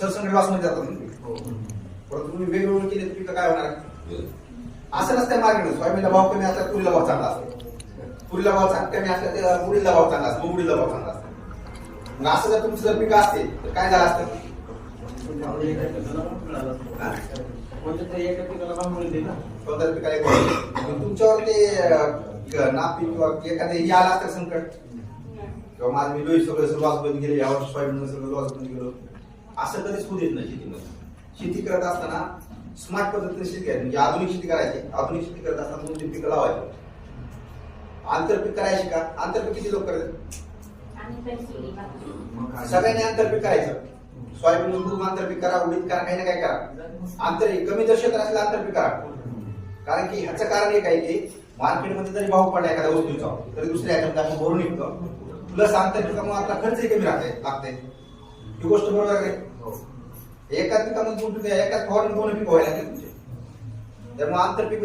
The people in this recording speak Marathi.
सरसंघ वासमध्ये जातात ना तुम्ही. परंतु तुम्ही वेगवेगळं केले तर पिकं काय होणार? असं नसतं मार्केट सोयाबीनला भाव कमी असला तुरीला भाव चांगला असतो. तुरीला भाव चांग- कमी असला तर मुडीला भाव चांगला असतो. मुडीला भाव चांगला असतो. मग असं जर तुमचं जर पिकं असते तर काय झालं असतं? हा? कोणत्या पिकाला तुमच्यावर ते अं, नापीक किंवा एखादं हे आलं असतं संकट? किंवा माझं मी लोही सगळं लॉस बंद गेले यावर सोयाबीन सगळं लॉस बंद गेलो. असं कधीच होऊ देत नाही शेतीमध्ये. शेती करत असताना स्मार्ट पद्धतीने शेती करायची. म्हणजे आधुनिक शेती करायची. आधुनिक शेती करत असताना दोन तीन पिकं लावायची. आंतरपीक करायची का? आंतरपीक किती लोक करतात? सगळ्यांनी आंतरपीक करायचं. सोयाबीन उडून आंतरपीक करा उडीद करा काही ना काही करा. आंतर कमी जर क्षेत्र असलं आंतरपीक करा. कारण की ह्याचं कारण एक आहे की मार्केटमध्ये जरी भाव पडला एखाद्या वस्तूचा तरी दुसऱ्या ह्याच्यामध्ये आपण भरून निघतो प्लस आंतरपिकामुळे आपला खर्चही कमी राहते लागते. ही गोष्ट बरोबर आहे. एकाच पिकामध्ये दोन पिकं एकाच फवारणी दोन पीक व्हायला लागले तुमचे त्यामुळे आंतरपीक